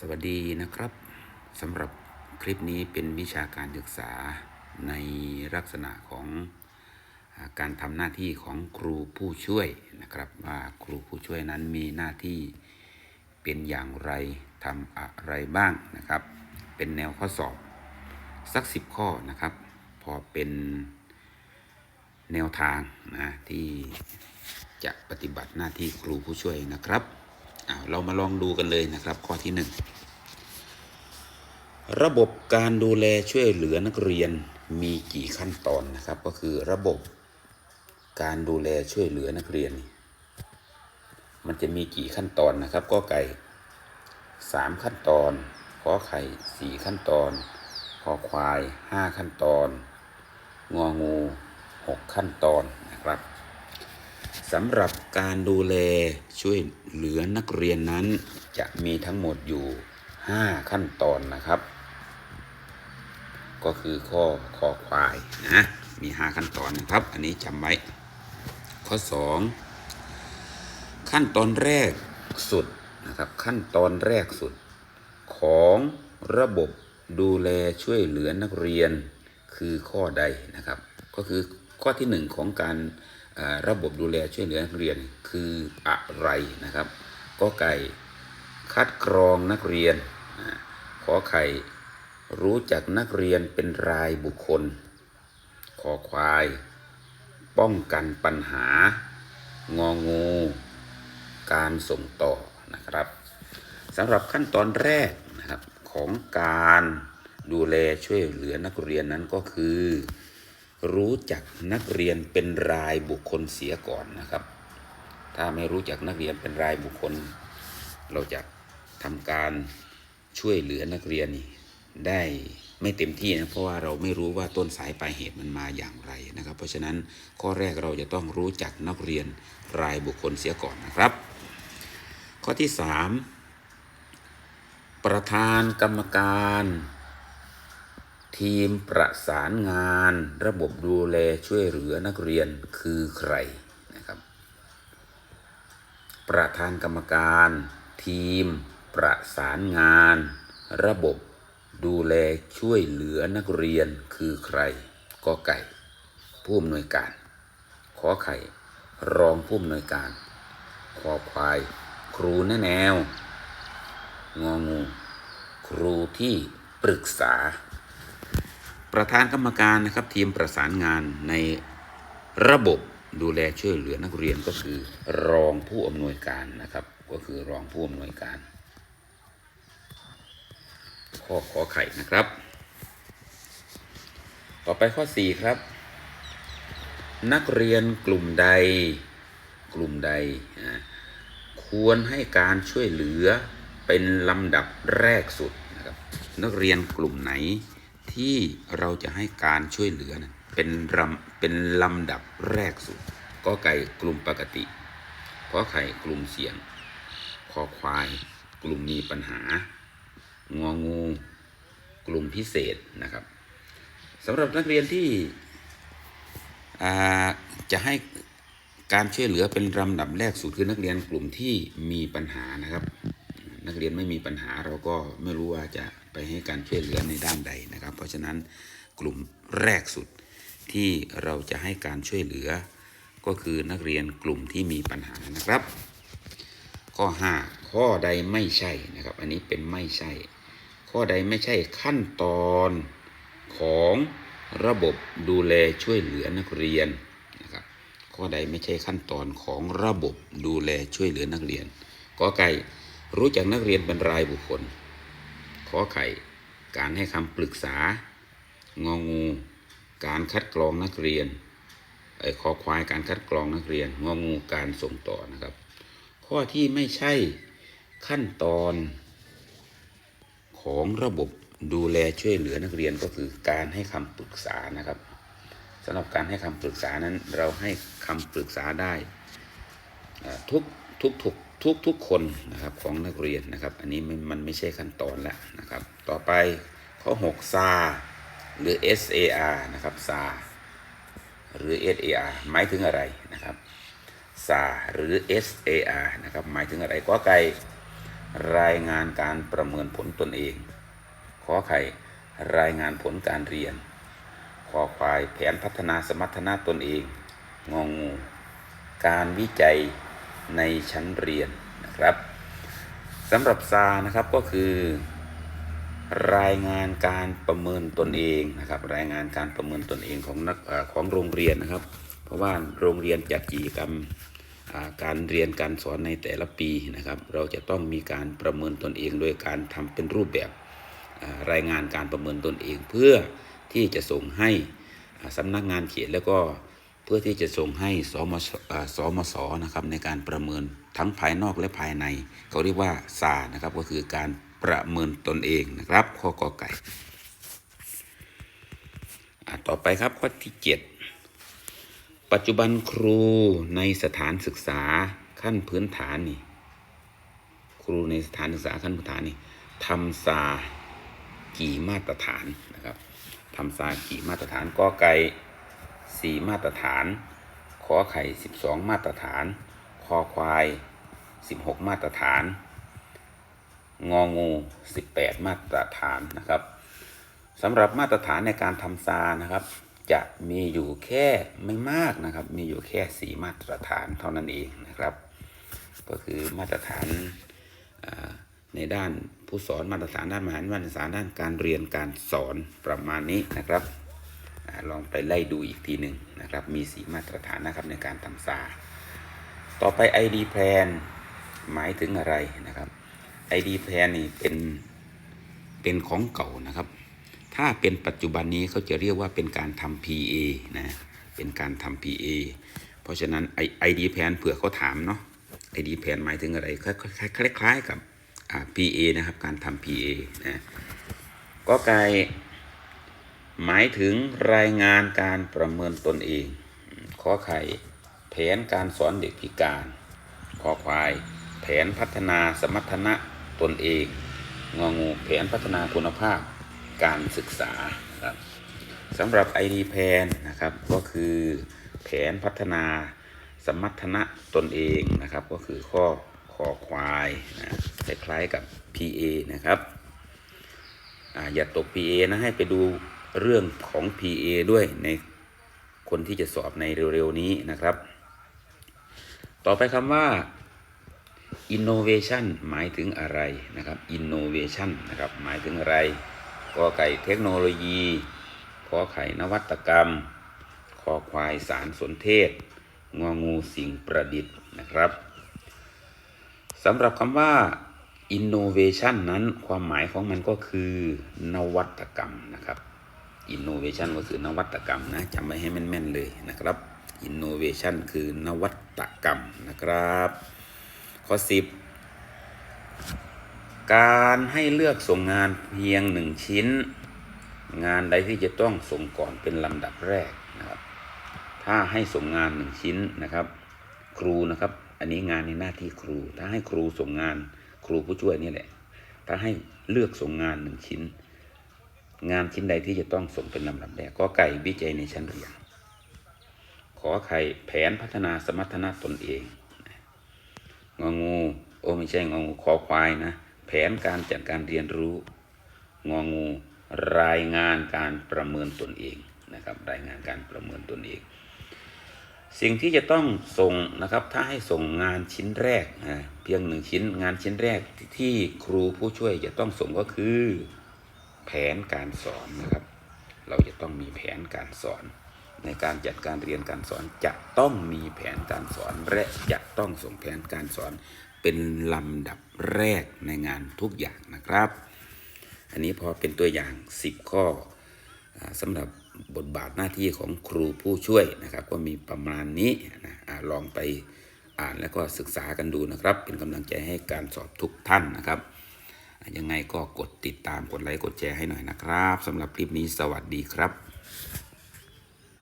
สวัสดีนะครับสำหรับคลิปนี้เป็นวิชาการศึกษาในลักษณะของการทำหน้าที่ของครูผู้ช่วยนะครับว่าครูผู้ช่วยนั้นมีหน้าที่เป็นอย่างไรทำอะไรบ้างนะครับ เป็นแนวข้อสอบ สักสิบข้อนะครับ พอเป็นแนวทางนะที่จะปฏิบัติหน้าที่ครูผู้ช่วยนะครับ เรามาลองดูกันเลยนะครับข้อที่หนึ่งระบบการดูแลช่วยเหลือนักเรียนมีกี่ขั้นตอนนะครับ ก็คือระบบการดูแลช่วยเหลือนักเรียน มันจะมีกี่ขั้นตอนนะครับก็ไก่สามขั้นตอนขอไข่สี่ขั้นตอนขอควายห้าขั้นตอนงองูหกขั้นตอน สำหรับการดูแลช่วยเหลือนักเรียนนั้น จะมีทั้งหมดอยู่ 5 ขั้นตอนนะครับ ก็คือข้อคอควายนะมี 5 ขั้นตอนนะครับ อันนี้จำไว้ ข้อ 2 ขั้นตอนแรกสุดนะครับ ขั้นตอนแรกสุด ของระบบดูแลช่วยเหลือนักเรียนคือข้อใดนะครับ ก็คือข้อที่หนึ่งของการ ระบบดูแลช่วยเหลือนักเรียนคืออะไรนะครับก็ไก่คัดกรองนักเรียน ขอไข่รู้จักนักเรียนเป็นรายบุคคล ขอควาย ป้องกันปัญหา งองู การส่งต่อนะครับสำหรับขั้นตอนแรกนะครับของการดูแลช่วยเหลือนักเรียนนั้นก็คือ รู้จักนักเรียนเป็นรายบุคคลเสียก่อนนะครับ ถ้าไม่รู้จักนักเรียนเป็นรายบุคคล เราจะทำการช่วยเหลือนักเรียนนี่ได้ไม่เต็มที่นะเพราะว่าเราไม่รู้ว่าต้นสายปลายเหตุมันมาอย่างไรนะครับ เพราะฉะนั้นข้อแรกเราจะต้องรู้จักนักเรียนรายบุคคลเสียก่อนนะครับ ข้อที่ 3 ประธานกรรมการ ทีมประสานงานระบบดูแลช่วยเหลือนักเรียนคือใครนะครับ ประธานกรรมการ ทีม ประสานงาน ระบบดูแลช่วยเหลือนักเรียนคือใครกอไก่ ผู้อำนวยการ ขอไข่ รองผู้อำนวยการคอควาย ครูแนแนว งองู ครูที่ปรึกษา ประธานกรรมการนะครับทีมประสานงานในระบบดูแลช่วยเหลือนักเรียนก็คือรองผู้อำนวยการนะครับ ก็คือรองผู้อำนวยการ ข้อขอไข่นะครับ ต่อไปข้อ 4 ครับ นักเรียนกลุ่มใดกลุ่มใด ควรให้การช่วยเหลือเป็นลำดับแรกสุดนะครับ นักเรียนกลุ่มไหน ที่เราจะให้การช่วยเหลือนะเป็นลำเป็นลำดับแรกสุดก็ไก่กลุ่มปกติขอไข่กลุ่มเสี่ยงคอควาย กลุ่มมีปัญหางองู กลุ่มพิเศษนะครับสำหรับนักเรียนที่จะให้การช่วยเหลือเป็นลำดับแรกสุดคือนักเรียนกลุ่มที่มีปัญหานะครับ นักเรียนไม่มีปัญหาเราก็ไม่รู้ว่าจะ ไปให้การช่วยเหลือในด้านใดนะครับ เพราะฉะนั้นกลุ่มแรกสุดที่เราจะให้การช่วยเหลือ ก็คือนักเรียนกลุ่มที่มีปัญหานะครับ ข้อ 5 ข้อใดไม่ใช่นะครับ อันนี้เป็นไม่ใช่ ข้อใดไม่ใช่ขั้นตอนของระบบดูแลช่วยเหลือนักเรียนนะครับข้อใดไม่ใช่ขั้นตอนของระบบดูแลช่วยเหลือนักเรียนกอไก่รู้จักนักเรียนเป็นรายบุคคล ขอไข่ การให้คำปรึกษา งองู การคัดกรองนักเรียนไอ้ขอควายการคัดกรองนักเรียนงองูการส่งต่อนะครับ ข้อที่ไม่ใช่ขั้นตอนของระบบดูแลช่วยเหลือนักเรียนก็คือการให้คำปรึกษานะครับสำหรับการให้คำปรึกษานั้นเราให้คำปรึกษาได้ทุกทุกทุก ทุกทุกคนนะครับของนักเรียนนะครับ อันนี้มันมันไม่ใช่ขั้นตอนแล้วนะครับ ต่อไปข้อ6ซาหรือ SAR นะครับซาหรือ SAR หมายถึงอะไรนะครับซาหรือ SAR นะครับหมายถึงอะไรก็ไก่รายงานการประเมินผลตนเอง ขอไข่รายงานผลการเรียน ขอควายแผนพัฒนาสมรรถนะตนเอง งองู การวิจัย ในชั้นเรียนนะครับสำหรับซานะครับก็คือ รายงานการประเมินตนเองนะครับ รายงานการประเมินตนเองของนักของโรงเรียนนะครับ เพราะว่าโรงเรียนจัดกิจกรรมการเรียนการสอนในแต่ละปีนะครับ เราจะต้องมีการประเมินตนเอง โดยการทำเป็นรูปแบบรายงานการประเมินตนเอง เพื่อที่จะส่งให้อ่าสำนักงานเขตแล้วก็ เพื่อที่จะส่งให้สมสอ่าสมสนะครับในการประเมินทั้งภายนอกและภายใน เขาเรียกว่าซานะครับก็คือการประเมินตนเองนะครับ ข้อกอไก่ต่อไปครับข้อที่ 7 ปัจจุบันครูในสถานศึกษาขั้นพื้นฐานนี่ครูในสถานศึกษาขั้นพื้นฐานนี่ทำซากี่มาตรฐานนะครับทำซากี่มาตรฐานกอไก่ สี่มาตรฐาน ขอไข่สิบสองมาตรฐาน คอควายสิบหกมาตรฐาน งองูสิบแปดมาตรฐานนะครับสำหรับมาตรฐานในการทำซานะครับ จะมีอยู่แค่ไม่มากนะครับ มีอยู่แค่สี่มาตรฐานเท่านั้นเองนะครับ ก็คือมาตรฐานในด้านผู้สอนมาตรฐานด้านมหาวิทยาลัยมาตรฐานด้านการเรียนการสอนประมาณนี้นะครับ ลองไปไล่ดูอีกทีหนึ่งนะครับ มีสีมาตรฐานนะครับในการทำซาต่อไป ID plan หมายถึงอะไรนะครับ ID plan นี่เป็นเป็นของเก่านะครับ ถ้าเป็นปัจจุบันนี้เขาจะเรียกว่าเป็นการทำ PA นะ เป็นการทำ PA เพราะฉะนั้น ID plan เผื่อเขาถามเนาะ ID plan หมายถึงอะไรคล้ายๆกับ PA นะครับ การทำ PA นะ ก็ไกล หมายถึงรายงานการประเมินตนเอง ขอไข่แผนการสอนเด็กพิการ ขอควาย แผนพัฒนาสมรรถนะตนเอง งองูแผนพัฒนาคุณภาพการศึกษาครับสำหรับ ID แผนนะครับก็คือแผนพัฒนาสมรรถนะตนเองนะครับ ก็คือข้อคอควายนะคล้ายๆกับ PA นะครับออย่าตก PA นะให้ไปดู เรื่องของ PA ด้วยในคนที่จะสอบในเร็วๆนี้นะครับ ต่อไปคำว่า innovation หมายถึงอะไรนะครับ innovation นะครับหมายถึงอะไรกอไก่เทคโนโลยีขอไข่นวัตกรรมคอควายสารสนเทศ งองูสิ่งประดิษฐ์นะครับสำหรับคำว่า innovation นั้นความหมายของมันก็คือ นวัตกรรมนะครับ innovation ก็คือนวัตกรรมนะจำไว้ให้แม่นๆเลยนะครับ innovation คือนวัตกรรมนะครับ ข้อ 10 การให้เลือกส่งงานเพียงหนึ่งชิ้น งานใดที่จะต้องส่งก่อนเป็นลำดับแรกนะครับ ถ้าให้ส่งงานหนึ่งชิ้นนะครับ ครูนะครับ อันนี้งานในหน้าที่ครู ถ้าให้ครูส่งงานครูผู้ช่วยนี่แหละ ถ้าให้เลือกส่งงานหนึ่งชิ้น งานชิ้นใดที่จะต้องส่งเป็นลำดับแรกก็ไก่วิจัยในชั้นเรียน ขอไข่แผนพัฒนาสมรรถนะตนเอง งองู โอ้ไม่ใช่งองูคอควายนะ แผนการจัดการเรียนรู้ งองูรายงานการประเมินตนเองนะครับ รายงานการประเมินตนเอง สิ่งที่จะต้องส่งนะครับ ถ้าให้ส่งงานชิ้นแรกนะเพียงหนึ่งชิ้น งานชิ้นแรกที่ครูผู้ช่วยจะต้องส่งก็คือ แผนการสอนนะครับ เราจะต้องมีแผนการสอน ในการจัดการเรียนการสอนจะต้องมีแผนการสอนและจะต้องส่งแผนการสอนเป็นลำดับแรกในงานทุกอย่างนะครับ อันนี้พอเป็นตัวอย่าง 10 ข้ออสำหรับบทบาทหน้าที่ของครูผู้ช่วยนะครับ ก็มีประมาณนี้นะอลองไปอ่านแล้วก็ศึกษากันดูนะครับ เป็นกำลังใจให้การสอบทุกท่านนะครับ ยังไงก็กดติดตามกดไลค์กดแชร์ให้หน่อยนะครับสำหรับคลิปนี้สวัสดีครับ